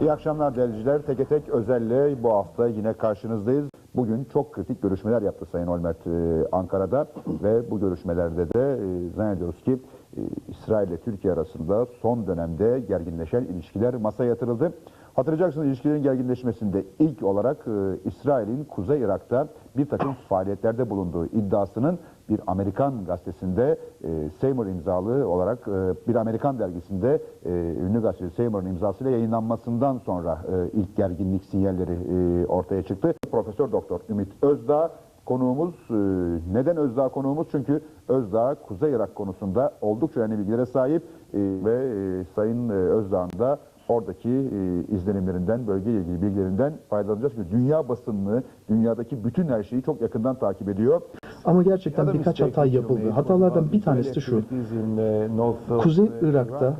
İyi akşamlar deliciler. Teke tek özelle bu hafta yine karşınızdayız. Bugün çok kritik görüşmeler yaptı Sayın Olmert e, Ankara'da ve bu görüşmelerde de e, zannediyoruz ki e, İsrail ile Türkiye arasında son dönemde gerginleşen ilişkiler masaya yatırıldı. Hatırlayacaksınız ilişkilerin gerginleşmesinde ilk olarak e, İsrail'in Kuzey Irak'ta bir takım faaliyetlerde bulunduğu iddiasının bir Amerikan gazetesinde e, Seymour imzalı olarak e, bir Amerikan dergisinde e, ünlü gazeteci Seymour'un imzasıyla yayınlanmasından sonra e, ilk gerginlik sinyalleri e, ortaya çıktı. Profesör Doktor Ümit Özdağ konuğumuz. E, neden Özdağ konuğumuz? Çünkü Özdağ Kuzey Irak konusunda oldukça önemli bilgilere sahip e, ve e, Sayın e, Özdağ'ın da oradaki e, izlenimlerinden, bölgeyle ilgili bilgilerinden faydalanacağız. Çünkü dünya basınını, dünyadaki bütün her şeyi çok yakından takip ediyor. Ama gerçekten birkaç hata yapıldı. Hatalardan bir tanesi de şu. Kuzey Irak'ta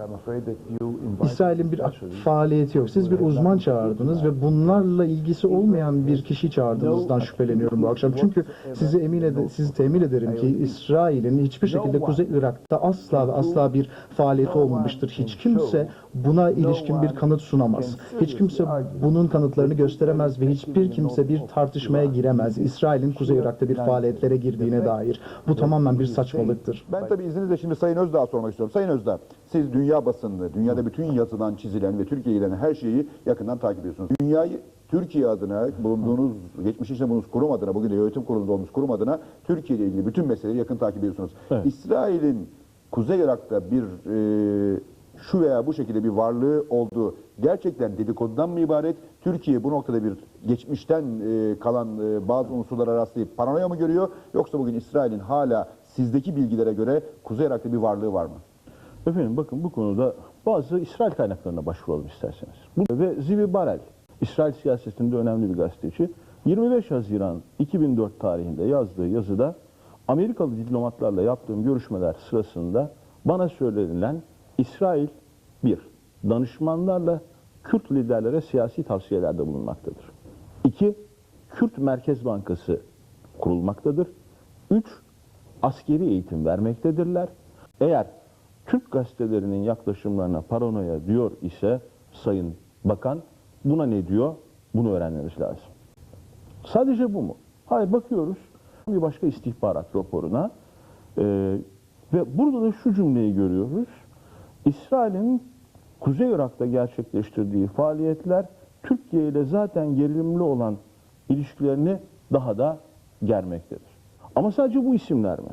İsrail'in bir faaliyeti yok. Siz bir uzman çağırdınız ve bunlarla ilgisi olmayan bir kişi çağırdığınızdan şüpheleniyorum bu akşam. Çünkü sizi emin ede sizi temin ederim ki İsrail'in hiçbir şekilde Kuzey Irak'ta asla ve asla bir faaliyeti olmamıştır. Hiç kimse buna ilişkin bir kanıt sunamaz. Hiç kimse bunun kanıtlarını gösteremez ve hiçbir kimse bir tartışmaya giremez. İsrail'in Kuzey Irak'ta bir faaliyetlere girdiğine dair. Bu tamamen bir saçmalıktır. Ben tabii izninizle şimdi Sayın Özdağ'a sormak istiyorum. Sayın Özdağ, siz dünya basınını, dünyada bütün yazılan, çizilen ve Türkiye'ye giden her şeyi yakından takip ediyorsunuz. Dünyayı Türkiye adına, bulunduğunuz, geçmiş içinde bulunduğunuz kurum adına, bugün de yönetim kurulunda olduğunuz kurum adına Türkiye ile ilgili bütün meseleleri yakın takip ediyorsunuz. Evet. İsrail'in Kuzey Irak'ta bir e, şu veya bu şekilde bir varlığı olduğu gerçekten dedikodudan mı ibaret? Türkiye bu noktada bir geçmişten e, kalan e, bazı unsurlara rastlayıp paranoya mı görüyor? Yoksa bugün İsrail'in hala sizdeki bilgilere göre Kuzey Irak'ta bir varlığı var mı? Efendim bakın bu konuda bazı İsrail kaynaklarına başvuralım isterseniz. Bu, ve Zivi Barel, İsrail siyasetinde önemli bir gazeteci. 25 Haziran 2004 tarihinde yazdığı yazıda Amerikalı diplomatlarla yaptığım görüşmeler sırasında bana söylenilen İsrail bir danışmanlarla Kürt liderlere siyasi tavsiyelerde bulunmaktadır. İki, Kürt Merkez Bankası kurulmaktadır. Üç, askeri eğitim vermektedirler. Eğer Türk gazetelerinin yaklaşımlarına paranoya diyor ise Sayın Bakan buna ne diyor? Bunu öğrenmemiz lazım. Sadece bu mu? Hayır bakıyoruz bir başka istihbarat raporuna e, ve burada da şu cümleyi görüyoruz. İsrail'in Kuzey Irak'ta gerçekleştirdiği faaliyetler Türkiye ile zaten gerilimli olan ilişkilerini daha da germektedir. Ama sadece bu isimler mi?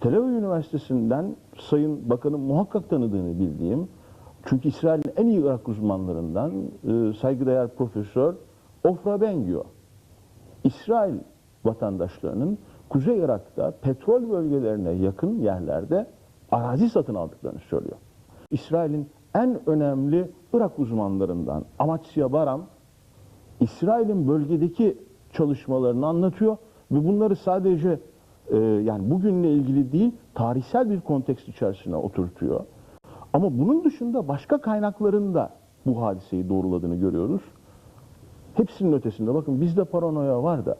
Tel Aviv Üniversitesi'nden Sayın Bakan'ın muhakkak tanıdığını bildiğim, çünkü İsrail'in en iyi Irak uzmanlarından e, saygıdeğer Profesör Ofra Bengio, İsrail vatandaşlarının Kuzey Irak'ta petrol bölgelerine yakın yerlerde arazi satın aldıklarını söylüyor. İsrail'in en önemli Irak uzmanlarından Amatsya Baram, İsrail'in bölgedeki çalışmalarını anlatıyor ve bunları sadece e, yani bugünle ilgili değil tarihsel bir kontekst içerisine oturtuyor. Ama bunun dışında başka kaynakların da bu hadiseyi doğruladığını görüyoruz. Hepsinin ötesinde bakın bizde paranoya var da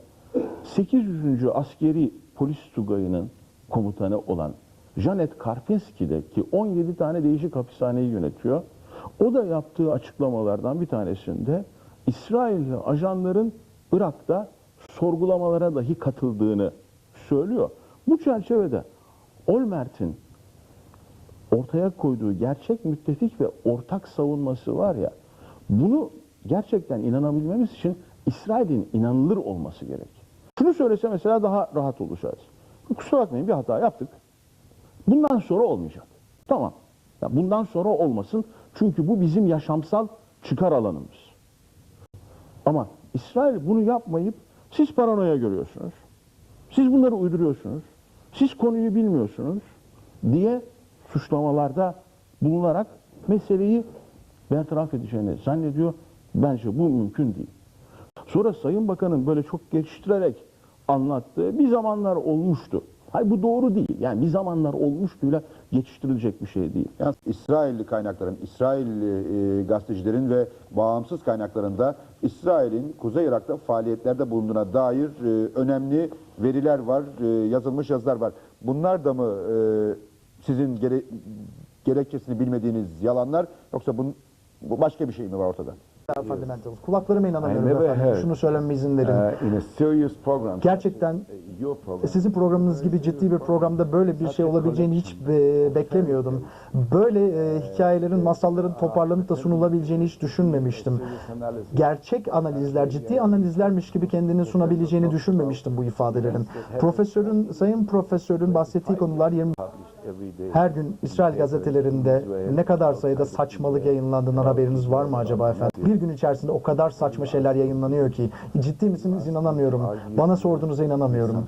800. askeri polis tugayının komutanı olan Janet Karpinski'de ki 17 tane değişik hapishaneyi yönetiyor. O da yaptığı açıklamalardan bir tanesinde İsrailli ajanların Irak'ta sorgulamalara dahi katıldığını söylüyor. Bu çerçevede Olmert'in ortaya koyduğu gerçek müttefik ve ortak savunması var ya, bunu gerçekten inanabilmemiz için İsrail'in inanılır olması gerek. Şunu söylese mesela daha rahat olacağız. Kusura bakmayın bir hata yaptık. Bundan sonra olmayacak. Tamam. Ya bundan sonra olmasın. Çünkü bu bizim yaşamsal çıkar alanımız. Ama İsrail bunu yapmayıp siz paranoya görüyorsunuz. Siz bunları uyduruyorsunuz. Siz konuyu bilmiyorsunuz diye suçlamalarda bulunarak meseleyi bertaraf edeceğini zannediyor. Bence bu mümkün değil. Sonra Sayın Bakan'ın böyle çok geçiştirerek anlattığı bir zamanlar olmuştu. Hayır bu doğru değil. Yani bir zamanlar olmuştuyla geçiştirilecek bir şey değil. Yani İsrailli kaynakların, İsrailli e, gazetecilerin ve bağımsız kaynaklarında İsrail'in Kuzey Irak'ta faaliyetlerde bulunduğuna dair e, önemli veriler var, e, yazılmış yazılar var. Bunlar da mı e, sizin gere- gerekçesini bilmediğiniz yalanlar yoksa bunun Bu başka bir şey mi var ortada? Kulaklarıma inanamıyorum Şunu söylememe izin verin. Uh, in a serious program, Gerçekten program, sizin programınız gibi ciddi bir programda böyle bir şey olabileceğini hiç be- beklemiyordum. Böyle e, hikayelerin, masalların toparlanıp da sunulabileceğini hiç düşünmemiştim. Gerçek analizler, ciddi analizlermiş gibi kendini sunabileceğini düşünmemiştim bu ifadelerin. Profesörün, sayın profesörün bahsettiği konular 20 every day. Her gün İsrail gazetelerinde ne kadar sayıda saçmalık yayınlandığından haberiniz var mı acaba efendim? Bir gün içerisinde o kadar saçma şeyler yayınlanıyor ki ciddi misiniz inanamıyorum. Bana sorduğunuza inanamıyorum.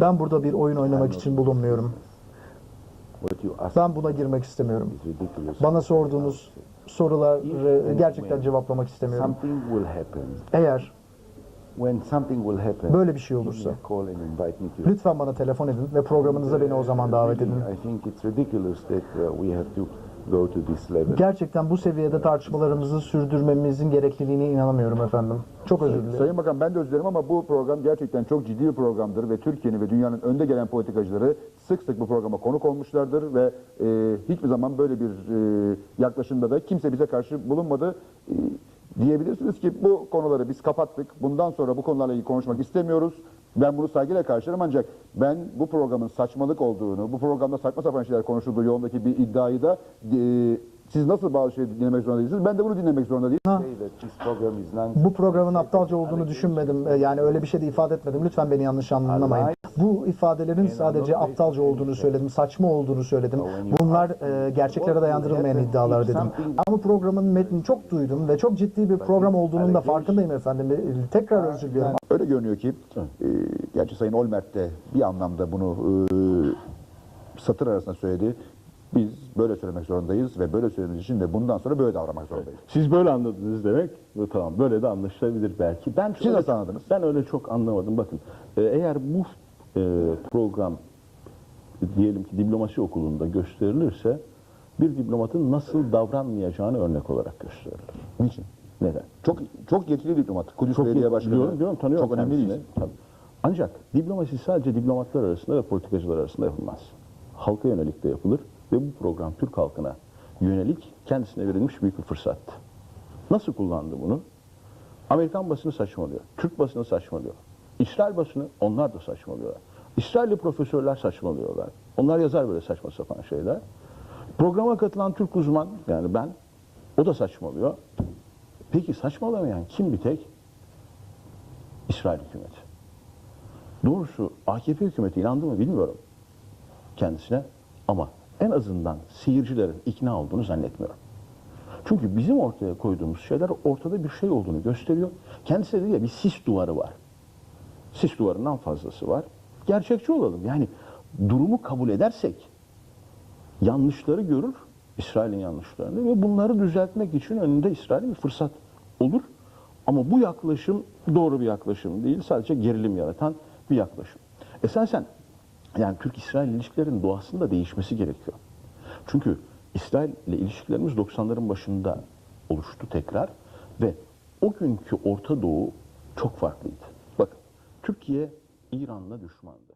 Ben burada bir oyun oynamak için bulunmuyorum. Ben buna girmek istemiyorum. Bana sorduğunuz soruları gerçekten cevaplamak istemiyorum. Eğer When something will happen, böyle bir şey give me olursa a call and invite me to. lütfen bana telefon edin ve programınıza beni o zaman davet edin. I think it's ridiculous that uh, we have to go to this level. Gerçekten bu seviyede tartışmalarımızı sürdürmemizin gerekliliğine inanamıyorum efendim. Çok özür dilerim. Sayın Bakan ben de özür dilerim ama bu program gerçekten çok ciddi bir programdır ve Türkiye'nin ve dünyanın önde gelen politikacıları sık sık bu programa konuk olmuşlardır ve e, hiçbir zaman böyle bir e, yaklaşımda da kimse bize karşı bulunmadı. E, diyebilirsiniz ki bu konuları biz kapattık. Bundan sonra bu konularla ilgili konuşmak istemiyoruz. Ben bunu saygıyla karşılarım ancak ben bu programın saçmalık olduğunu, bu programda saçma sapan şeyler konuşulduğu yolundaki bir iddiayı da e, siz nasıl bazı şeyleri dinlemek zorunda değilsiniz. Ben de bunu dinlemek zorunda değilim. Nonsense. Bu programın aptalca olduğunu düşünmedim. Ee, Yani öyle bir şey de ifade etmedim. Lütfen beni yanlış anlamayın. Bu ifadelerin sadece aptalca olduğunu söyledim, saçma olduğunu söyledim. Bunlar e, gerçeklere dayandırılmayan iddialar dedim. Ama programın metnini çok duydum ve çok ciddi bir program olduğunun da farkındayım efendim. E, Tekrar özür diliyorum. Öyle görünüyor ki, e, gerçi Sayın Olmert de bir anlamda bunu e, satır arasında söyledi. Biz böyle söylemek zorundayız ve böyle söylediğimiz için de bundan sonra böyle davranmak zorundayız. Siz böyle anladınız demek. Tamam böyle de anlaşılabilir belki. Ben Siz nasıl anladınız? Ben öyle çok anlamadım. Bakın e, eğer bu e, program diyelim ki diplomasi okulunda gösterilirse bir diplomatın nasıl davranmayacağını örnek olarak gösterilir. Niçin? Neden? Çok çok yetkili diplomat. Kudüs Çok Belediye iyi- Başkanı. biliyorum, biliyorum, tanıyorum Çok önemli kendisini. değil. Tabii. Ancak diplomasi sadece diplomatlar arasında ve politikacılar arasında yapılmaz. Halka yönelik de yapılır ve bu program Türk halkına yönelik kendisine verilmiş büyük bir fırsattı. Nasıl kullandı bunu? Amerikan basını saçmalıyor. Türk basını saçmalıyor. İsrail basını onlar da saçmalıyorlar. İsrailli profesörler saçmalıyorlar. Onlar yazar böyle saçma sapan şeyler. Programa katılan Türk uzman yani ben o da saçmalıyor. Peki saçmalamayan kim bir tek? İsrail hükümeti. Doğrusu AKP hükümeti inandı mı bilmiyorum kendisine ama en azından seyircilerin ikna olduğunu zannetmiyorum. Çünkü bizim ortaya koyduğumuz şeyler ortada bir şey olduğunu gösteriyor. Kendisi dedi ya bir sis duvarı var. Sis duvarından fazlası var. Gerçekçi olalım. Yani durumu kabul edersek yanlışları görür, İsrail'in yanlışlarını ve bunları düzeltmek için önünde İsrail'in bir fırsat olur. Ama bu yaklaşım doğru bir yaklaşım değil. Sadece gerilim yaratan bir yaklaşım. Esasen yani Türk-İsrail ilişkilerinin doğasında değişmesi gerekiyor. Çünkü İsrail ile ilişkilerimiz 90'ların başında oluştu tekrar ve o günkü Orta Doğu çok farklıydı. Bakın Türkiye İran'la düşmandı.